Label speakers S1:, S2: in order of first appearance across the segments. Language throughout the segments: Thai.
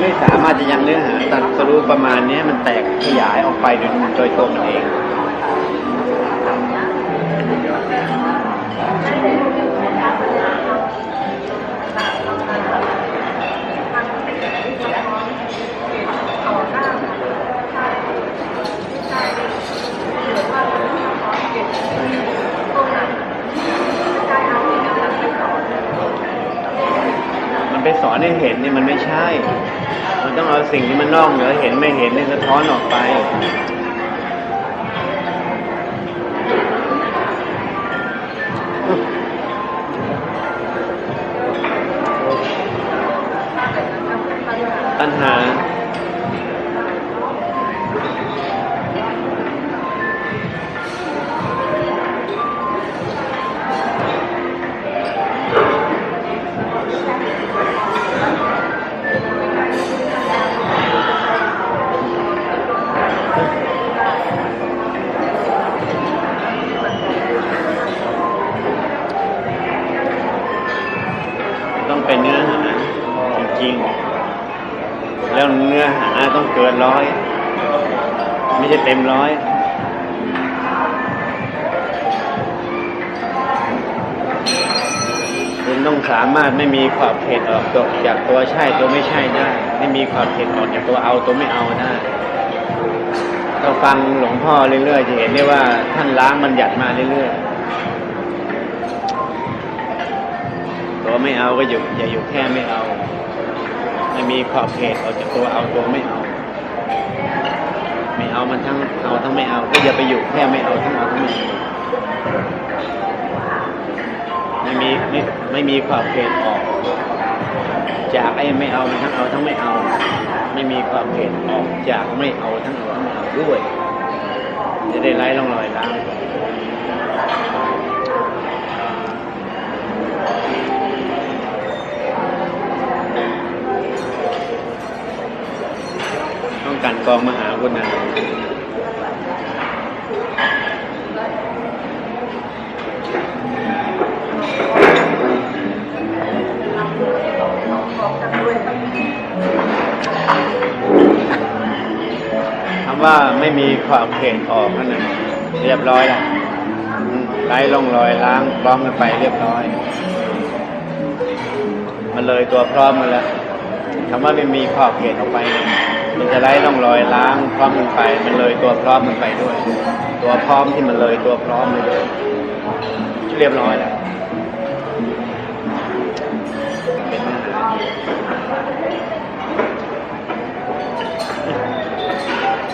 S1: ไม่สามารถจะยังเนื้อหาตัดสรู้ประมาณนี้มันแตกขยายออกไปโดยโดยตัวมันเอง ไปสอนให้เห็นเนี่ยมันไม่ใช่ มันต้องเอาสิ่งที่มันนอกเหนือเห็นไม่เห็นเนี่ยสะท้อนออกไป เป็นเนื้อหาจริงๆแล้วเนื้อหาต้องเกินร้อย ไม่ใช่เต็มร้อยคุณต้องสามารถไม่มีขอบเขตออกจากตัวใช่ตัวไม่ใช่ได้ ไม่มีขอบเขตออกจากตัวเอาตัวไม่เอาได้เราฟังหลวงพ่อเรื่อยๆจะเห็นได้ว่าท่านล้างมันหยัดมาเรื่อยๆ ตัวไม่เอาก็อยู่อย่าอยู่แค่ไม่เอาไม่มีขอบเขตออกจากตัวเอาตัวไม่เอา ไม่เอามันทั้งเอาทั้งไม่เอา ก็อย่าไปอยู่แค่ไม่เอาทั้งเอาทั้งไม่เอาไม่มีไม่ไม่มีขอบเขตออก จากไอ้ไม่เอามันทั้งเอาทั้งไม่เอา ไม่มีขอบเขตออกจากไม่เอาทั้งเอาทั้งไม่เอาด้วยจะได้ไล่ร่องรอยล้าง การกองมหาคุณนคำว่าไม่มีขอบเขตออกนั่นนะเรียบร้อยแล้วไล่ร่องรอยล้างพร้อมกันไปเรียบร้อย มันเลยตัวพร้อมกันแล้วคำว่าไม่มีขอบเขตออกไปเนี่ย มันจะไล่ร่องรอยล้างพร้อมกันไป มันเลยตัวพร้อมมันไปด้วย ตัวพร้อมที่มันเลยตัวพร้อมเลยเรียบร้อยแล้ว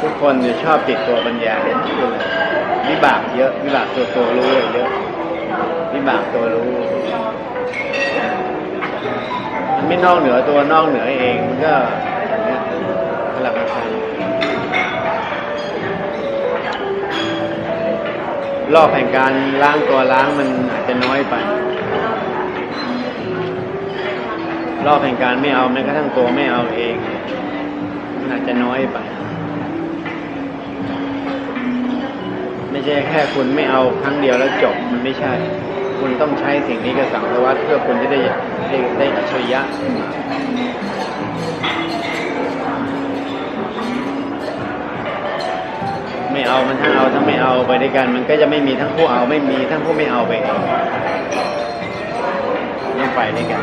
S1: ทุกคนจะชอบติดตัวปัญญาเนี่ยทุกวิบากเยอะวิบากตัวตัวรู้เยอะวิบากตัวรู้มันไม่นอกเหนือตัวนอกเหนือเองมันก็ รอบแห่งการล้างตัวล้างมันอาจจะน้อยไป รอบแห่งการไม่เอาแม้กระทั่งตัวไม่เอาเองมันอาจจะน้อยไป ไม่ใช่แค่คุณไม่เอาครั้งเดียวแล้วจบมันไม่ใช่ คุณต้องใช้สิ่งนี้กับสังสารวัตเพื่อคุณจะได้ได้ได้อัจฉริยะ ไม่เอามันทั้งเอาทั้งไม่เอาไปด้วยกัน มันก็จะไม่มีทั้งผู้เอาไม่มีทั้งผู้ไม่เอาไปเองต้องไปด้วยกัน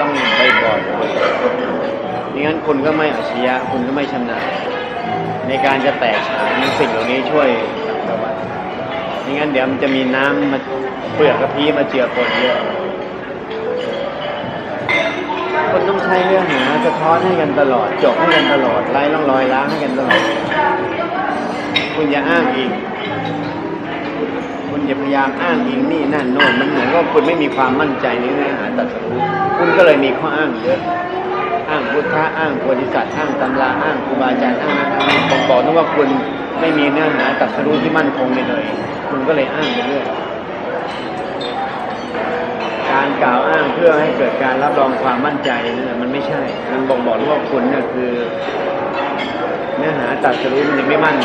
S1: ต้องไปบ่อยๆไม่งั้นคุณก็ไม่อัจฉริยะคุณก็ไม่ชำนาญในการจะแตกฉานสิ่งเหล่านี้ช่วยสังวัตไม่งั้นเดี๋ยวมันจะมีน้ำมาเปลือกกระพี้มาเจือปนเยอะคนต้องใช้เรื่องหาสะท้อนให้กันตลอด จบให้กันตลอดไล่ร่องรอยล้างให้กันตลอด คุณอย่าอ้างอีกคุณอย่าพยายามอ้างอิงนี่นั่นโน่นมันเหมือนว่าคุณไม่มีความมั่นใจในเนื้อหาตรัดสรู้คุณก็เลยมีข้ออ้างเยอะอ้างพุทธะอ้างโพธิสัตว์อ้างตำราอ้างครูบาอาจารย์อ้างนั้นผมบอกนะว่าคุณไม่มีเนื้อหาตรัดสรู้ที่มั่นคงเลยเลย คุณก็เลยอ้างไปเรื่อยการกล่าวอ้างเพื่อให้เกิดการรับรองความมั่นใจนั่นนะมันไม่ใช่ มันบ่งบอกว่าคุณเนี่ยคือ เนื้อหาตัดสรู้มันยังไม่มั่น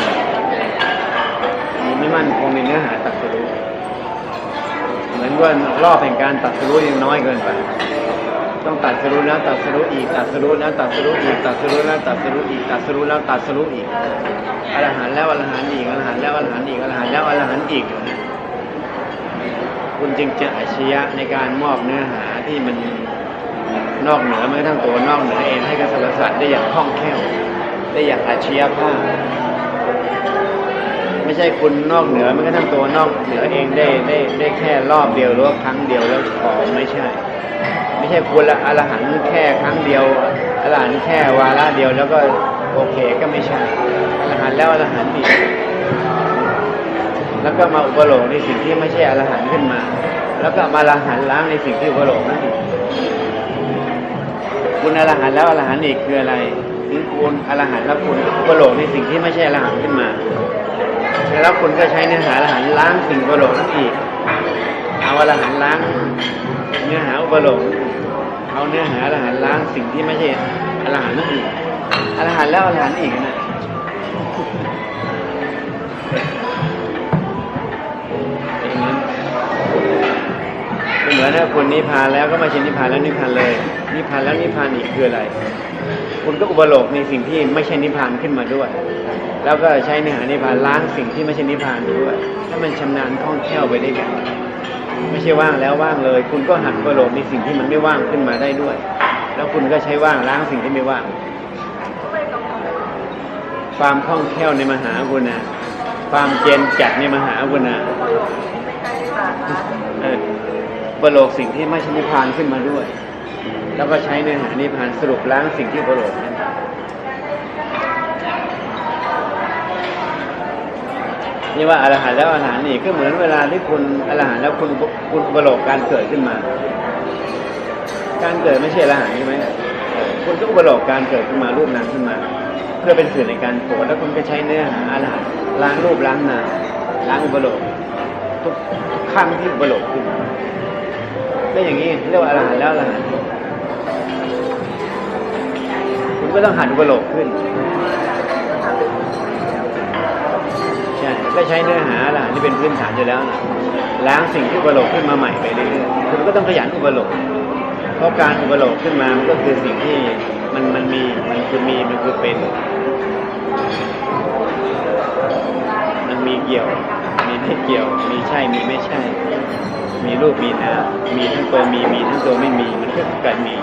S1: ไม่มั่นคงในเนื้อหาตัดสรู้เหมือนว่ารอบแห่งการตัดสรู้ยังน้อยเกินไป ต้องตัดสรู้แล้วตัดสรู้อีกตัดสรู้แล้วตัดสรู้อีกตัดสรู้แล้วตัดสรู้อีกตัดสรู้แล้วตัดสรู้อีกอรหันแล้วอรหันอีกอรหันแล้วอรหันอีกอรหันแล้วอรหันอีก คุณจึงจะอาชญะในการมอบเนื้อหาที่มันนอกเหนือแม้ทั่งตัวนอกเหนือเองให้กับสรรพสัตว์ได้อย่างคล่องแคล่ว ได้อย่างอาชญะภาพ ไม่ใช่คุณนอกเหนือแม้กระทั่งตัวนอกเหนือเองได้ได้ได้แค่รอบเดียวหรือว่าครั้งเดียวแล้วพอไม่ใช่ ไม่ใช่คุณละอรหันต์แค่ครั้งเดียวอรหันต์แค่วาระเดียวแล้วก็โอเคก็ไม่ใช่อรหันต์แล้วอรหันต์อีกแล้วก็มาอุปโลกในสิ่งที่ไม่ใช่อรหันต์ขึ้นมา แล้วก็มาอรหันต์ล้างในสิ่งที่อุปโลกนั่นอีกคุณอรหันต์แล้วอรหันต์อีกคืออะไรถึงคุณอรหันต์แล้วคุณอุปโลกในสิ่งที่ไม่ใช่อรหันต์ขึ้นมา แล้วคุณก็ใช้เนื้อหาอรหันล้างสิ่งอุปโลกนั่นอีก เอาอรหันล้าง เนื้อหาอุปโลกเอาเนื้อหาอรหันล้างสิ่งที่ไม่ใช่อรหันต์นั่นอีกอรหันต์แล้วอรหันต์อีกนะเหมือนถ้าคุณนิพพานแล้วก็ม่ใช่นิพพานแล้วนิพพานเลยนิพพานแล้วนิพพานอีกคืออะไร คุณก็อุปโลกในสิ่งที่ไม่ใช่นิพพานขึ้นมาด้วย แล้วก็ใช้เนื้อหานิพพานล้างสิ่งที่ไม่ใช่นิพพานด้วยถ้ามันชำนาญคล่องแคล่วไปได้กันไม่ใช่ว่างแล้วว่างเลย คุณก็หัดอุปโลกในสิ่งที่มันไม่ว่างขึ้นมาได้ด้วย แล้วคุณก็ใช้ว่างล้างสิ่งที่ไม่ว่าง ความคล่องแคล่วในมหากุณาความเจนจัดในมหากุณาเอออุปโลกสิ่งที่ไม่ใช่นิพพานขึ้นมาด้วย แล้วก็ใช้เนื้อหานิพพานสรุปล้างสิ่งที่อุปโลกนั้นนี่ว่าอรหันต์แล้วอรหันต์นี่ก็เหมือนเวลาที่คุณอรหันต์แล้วคุณคุณอุปโลกการเกิดขึ้นมา การเกิดไม่ใช่อรหันต์ใช่ไหมคุณก็อุปโลกการเกิดขึ้นมารูปนามขึ้นมา เพื่อเป็นสื่อในการโผล่แล้วคุณก็ใช้เนื้อหาอรหันต์ล้างรูปล้างนามล้างอุปโลกทุกครั้งที่อุปโลกขึ้น ก็อย่างนี้เรียกว่าอรหันต์แล้วอรหันต์คุณก็ต้องหัดอุปโลกขึ้นใช่ก็ใช้เนื้อหาอรหันต์ที่เป็นพื้นฐานอยู่แล้วนะล้างสิ่งที่อุปโลกขึ้นมาใหม่ไปเรื่อยๆคุณก็ต้องขยันอุปโลกเพราะการอุปโลกขึ้นมามันก็คือสิ่งที่มันมันมีมันคือมีมันคือเป็น มันมีเกี่ยว มีไม่เกี่ยว มีใช่มีไม่ใช่ มีรูปมีนามมีทั้งตัวมีมีทั้งตัวไม่มีมันก็คือการมี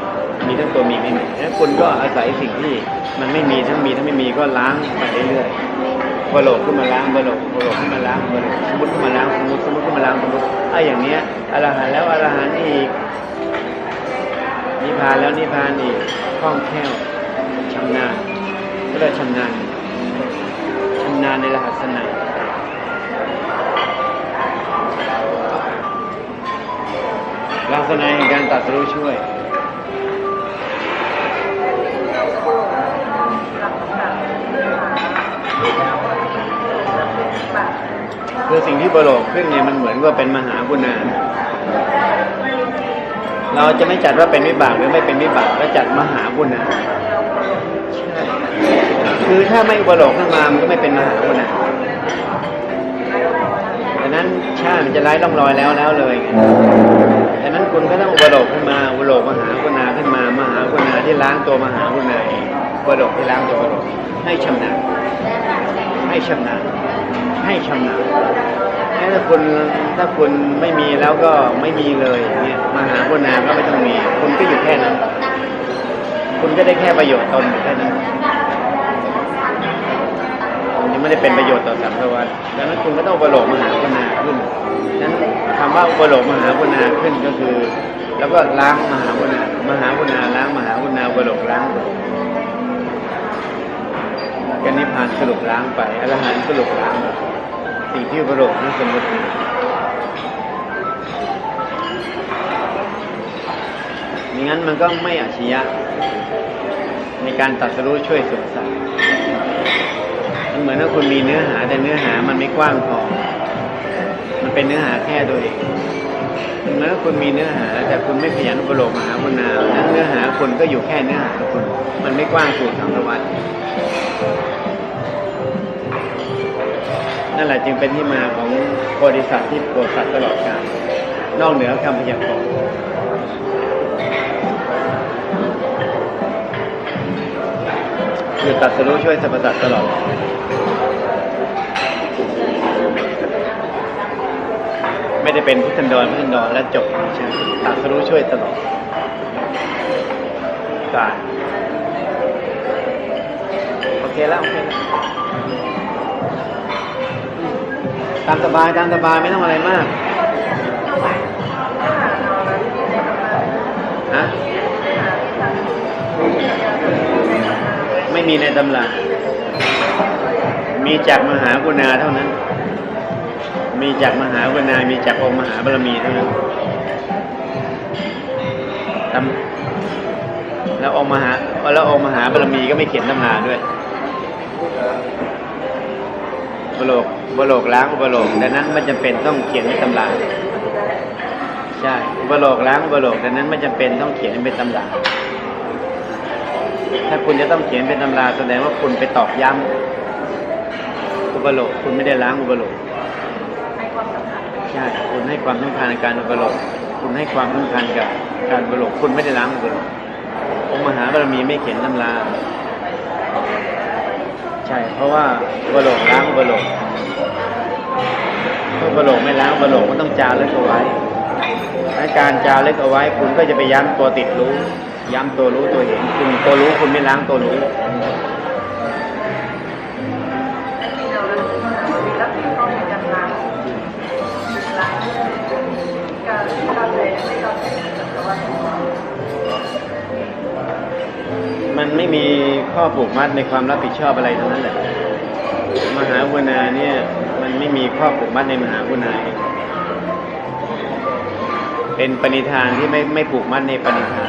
S1: มีทั้งตัวมีไม่มีแล้วคุณก็อาศัยสิ่งที่มันไม่มีทั้งมีทั้งไม่มีก็ล้างไปเรื่อยๆบโลกขึ้นมาล้างบโลกบโลกขึ้นมาล้างบโลกสมมติขึ้นมาล้างสมมติสมมติขึ้นมาล้างสมมติถ้าอย่างเนี้ยอรหันแล้วอรหันอีกนิพพานแล้วนิพพานอีกคล่องแคล่วชำนาญก็เลยชำนาญชำนาญในรหัสนา ลักษณะแห่งการตัดสู้ช่วยคือสิ่งที่ประโลกขึ้นเนี่ยมันเหมือนว่าเป็นมหากุณานเราจะไม่จัดว่าเป็นวิบากหรือไม่เป็นวิบากแล้วจัดมหากุณาใช่คือถ้าไม่อุปโลกขึ้นมามันก็ไม่เป็นมหากุณาดัง นั้นชาติมันจะไร้ร่องรอยแล้วแล้วเลยดังนั้นคุณก็ต้องอุปโลกขึ้นมาอุปโลกมหากุณาขึ้นมามหากุณาที่ล้างตัวมหากุณาอุปโลกที่ล้างตัวอุปโลกให้ชำนาญให้ชำนาญให้ชำนาญถ้าคุณถ้าคุณไม่มีแล้วก็ไม่มีเลยเนี่ยมหากุณาก็ไม่ต้องมี คุณก็อยู่แค่นั้น คุณก็ได้แค่ประโยชน์ตนแค่นั้น ไม่ได้เป็นประโยชน์ต่อสัมภวัตดังนั้นคุณก็ต้องอุปโลกมหากุณาขึ้นนั้นคำว่าอุปโลกมหากุณาขึ้นก็คือ แล้วก็ล้างมหากุณามหากุณาล้างมหากุณาอุปโลกล้างกันนิพพานสรุปล้างไปอรหันต์สรุปล้างสิ่งที่ประโลกนั้นสมมติอย่างนั้นมันก็ไม่อาชญะในการตัดสรู้ช่วยสงสาร มันเหมือนว่าคุณมีเนื้อหาแต่เนื้อหามันไม่กว้างพอ มันเป็นเนื้อหาแค่ตัวเองมันเหมือนว่าคุณมีเนื้อหา แต่คุณไม่ขยันอุปโลกมหาคุณนานั้นเนื้อหาคุณก็อยู่แค่เนื้อหาคุณ มันไม่กว้างสู่สังสารวัฏนั่นแหละจึงเป็นที่มาของบริษัทที่โปรดสัตว์ตลอดกาลนอกเหนือคำพยากรณ์ คือตรัสรู้ช่วยสรรพสัตว์ตลอดไม่ได้เป็นพุทธันดรพุทธันดรและจบไม่ใช่ตรัสรู้ช่วยตลอดกาโอเคแล้วโอเคแล้วตามสบายตามสบายไม่ต้องอะไรมาก ฮะ ไม่มีในตำรามีจากมหากรุณาเท่านั้น มีจากมหากรุณา มีจากองค์มหาบารมีเท่านั้นตำแล้วองค์มหาแล้วองค์มหาบารมีก็ไม่เขียนตำราด้วยอุปโลกอุปโลกล้างอุปโลกดังนั้นไม่จำเป็นต้องเขียนในตำราใช่อุปโลกล้างอุปโลกดังนั้นไม่จำเป็นต้องเขียนเป็นตำรา ถ้าคุณจะต้องเขียนเป็นตำราแสดงว่าคุณไปตอกย้ำอุปโลกคุณไม่ได้ล้างอุปโลกใช่คุณให้ความสำคัญในการอุปโลกคุณให้ความสำคัญกับการอุปโลกคุณไม่ได้ล้างอุปโลกองค์มหาบารมีไม่เขียนตำราใช่ เพราะว่าอุปโลกล้างอุปโลกอุปโลกไม่ล้างอุปโลกก็ต้องจารึกเอาไว้การจารึกเอาไว้ คุณก็จะไปย้ำตัวติดรู้ ย้ำตัวรู้ตัวเห็นคุณตัวรู้คุณไม่ล้างตัวรู้มันไม่มีข้อผูกมัดในความรับผิดชอบอะไรทั้งนั้นแหละมหากรุณาเนี่ย มันไม่มีข้อผูกมัดในมหากรุณาเป็นปณิธานที่ไม่ไม่ผูกมัดในปณิธาน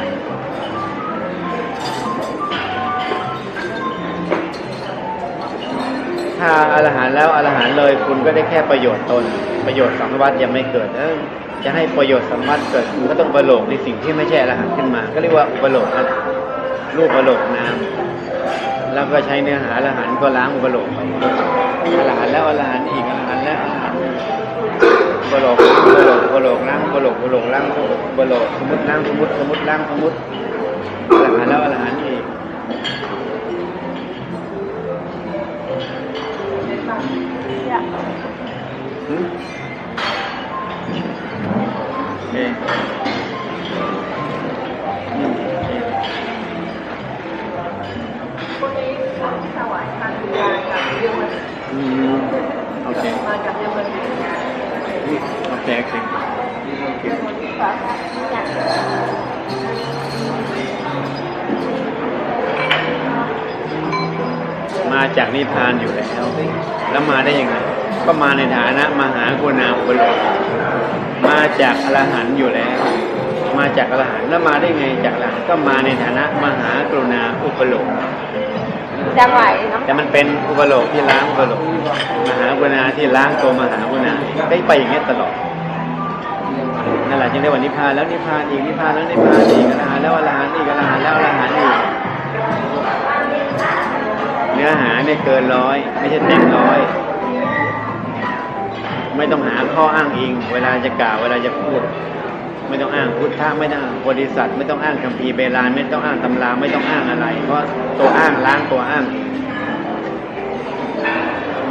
S1: ถ้าอรหันแล้วอรหันเลย คุณก็ได้แค่ประโยชน์ตน ประโยชน์สังวัตยังไม่เกิดเออจะให้ประโยชน์สังวัตเกิดคุณก็ต้องประโลกในสิ่งที่ไม่ใช่อรหันขึ้นมา ก็เรียกว่าอุปโลกนะรูปประโลกนาแล้วก็ใช้เนื้อหาอรหันก็ล้างอุปโลกไปอรหันแล้วอรหันอีกอรหันแล้วอรหันอุปโลกอุปโลกอุปโลกล้างอุปโลกอุปโลกล้างอุปโลกสมมติล้างสมมติสมมติล้างสมมติอรหันแล้วอรหันอีก หืมโอเคอืม
S2: มัน
S1: อืมโอเค
S2: มาจากเยอรมัน
S1: อืมโอเคโอเค
S2: เยอรมันฝากอยาก
S1: มาจากนิพพานอยู่แล้ว แล้วมาได้ยังไง ก็มาในฐานะมหากรุณาอุปโลกมาจากอรหันต์อยู่แล้ว มาจากอรหันต์แล้วมาได้ไงจากอรหันต์ก็มาในฐานะมหากรุณาอุปโลก
S2: จังไหวเนาะ
S1: แต่มันเป็นอุปโลกที่ล้างอุปโลกมหากรุณาที่ล้างตัวมหากรุณาได้ไปอย่างเงี้ยตลอดนั่นแหละจึงได้วันนิพพานแล้วนิพพานอีกนิพพานแล้วนิพพานอีกอรหันต์แล้วอรหันต์อีกอรหันต์แล้วอรหันต์อีกเนื้อหาเนี่ยเกินร้อย ไม่ใช่เต็มร้อย ไม่ต้องหาข้ออ้างอิง เวลาจะกล่าวเวลาจะพูด ไม่ต้องอ้างพุทธะไม่ต้องอ้างบริษัท ไม่ต้องอ้างคัมภีเบลานไม่ต้องอ้างตำราไม่ต้องอ้างอะไร เพราะตัวอ้างล้างตัวอ้าง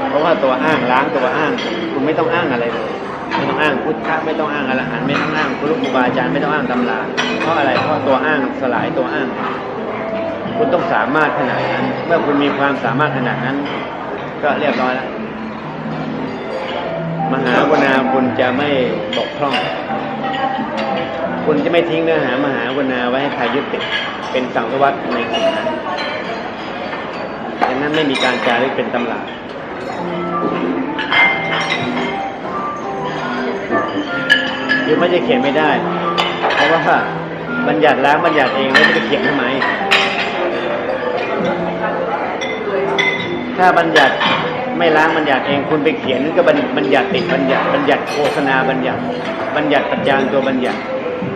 S1: เพราะว่าตัวอ้างล้างตัวอ้าง คุณไม่ต้องอ้างอะไรเลยไม่ต้องอ้างพุทธะไม่ต้องอ้างอรหันต์ไม่ต้องอ้างครูครูบาอาจารย์ไม่ต้องอ้างตำราเพราะอะไรเพราะตัวอ้างสลายตัวอ้าง คุณต้องสามารถขนาดนั้น เมื่อคุณมีความสามารถขนาดนั้น ก็เรียบร้อยแล้ว มหากรุณาคุณจะไม่บกพร่อง คุณจะไม่ทิ้งเนื้อหามหากรุณาไว้ให้ใครยึดติด เป็นสังสวัตในสิ่งนั้นดังนั้นไม่มีการจารึกเป็นตำราคือไม่ใช่เขียนไม่ได้ เพราะว่าบัญญัติแล้างบัญญัติเองแล้วจะไปเขียนทำไม ถ้าบัญญัติไม่ล้างบัญญัติเองคุณไปเขียนนั่นก็บัญบัญญัติติดบัญญัติบัญญัติโฆษณาบัญญัติ บัญญัติประจานตัวบัญญัติ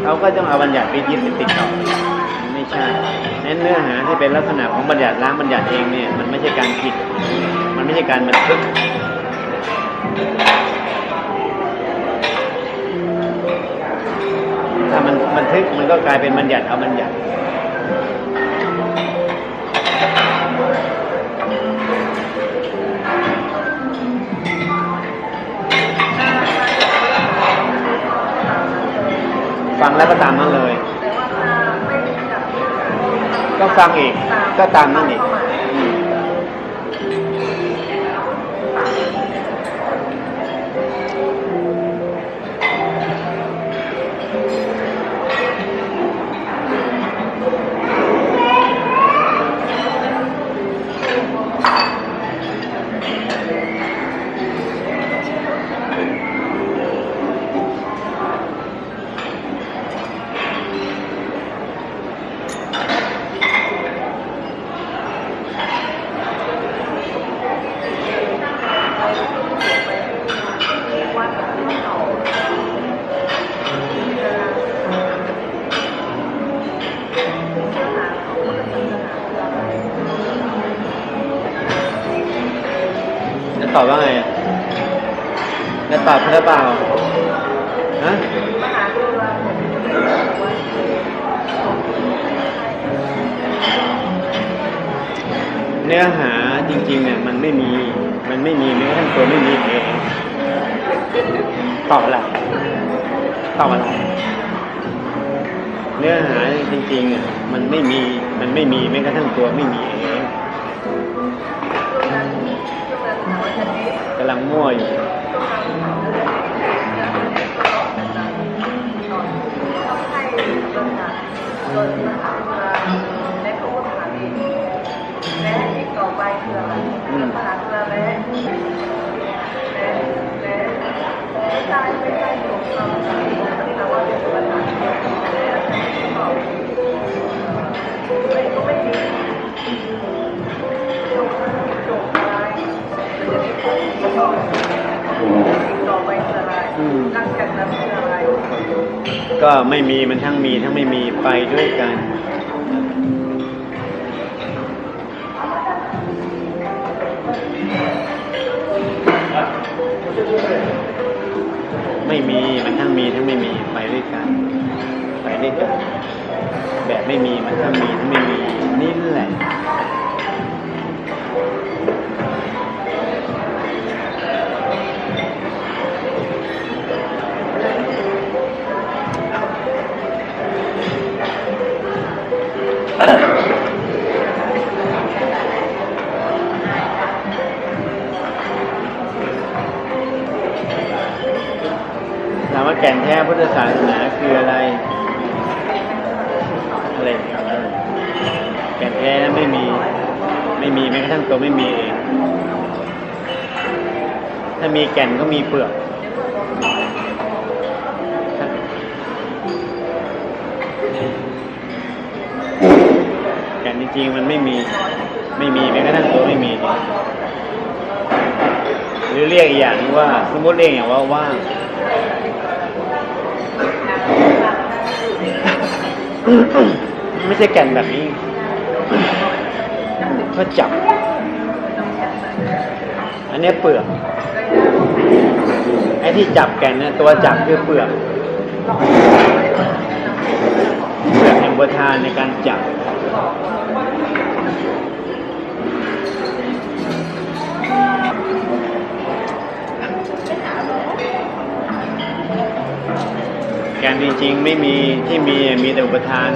S1: เขาก็ต้องเอาบัญญัติไปยึดไปติดต่อไม่ใช่นั้นเนื้อหาที่เป็นลักษณะของบัญญัติล้างบัญญัติเองเนี่ยมันไม่ใช่การผิด มันไม่ใช่การบันทึกถ้ามันบันทึกมันก็กลายเป็นบัญญัติเอาบัญญัติ แล้วก็ตามนั้นเลย
S2: แต่ว่าถ้าไม่จับ
S1: ก็ฟังอีก ก็ตามนั้นอีก เนื้อหาจริงๆเนี่ยมันไม่มีมันไม่มีแม้กระทั่งตัวไม่มีเองตอบอะไรตอบอะไรเนื้อหาจริงๆอะมันไม่มีมันไม่มีแม้กระทั่งตัวไม่มีเองกำลังมั่วอยู่
S2: ก็ไม่มี
S1: มันทั้งมีทั้งไม่มีไปด้วยกัน ไปด้วยกันแบบไม่มีมันทั้งมีไม่มีนี่แหละถามว่าแก่นแท้พุทธศาสนาคืออะไร ไม่มีแม้กระทั่งตัวไม่มีเอง ถ้ามีแก่นก็มีเปลือกแก่นจริงๆมันไม่มีไม่มีแม้กระทั่งตัวไม่มีหรือเรียกอีกอย่างหนึงว่าสมมติเรียกอย่างว่าว่างไม่ใช่แก่นแบบนี้ ก็จับ อันนี้เปลือกไอ้ที่จับแก่นเนี่ยตัวจับคือเปลือกเปลือกแห่งประธานในการจับแกนจริงๆไม่มีที่มีมีแต่อุปทาน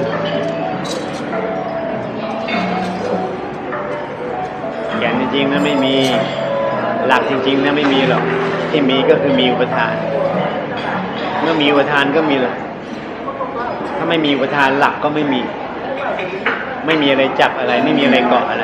S1: ริงๆนั้นไม่มีหลักจริงๆนั้นไม่มีหรอกที่มีก็คือมีอุปทาน เมื่อมีอุปทานก็มีหลักถ้าไม่มีอุปทานหลักก็ไม่มี ไม่มีอะไรจับอะไร ไม่มีอะไรเกาะอะไร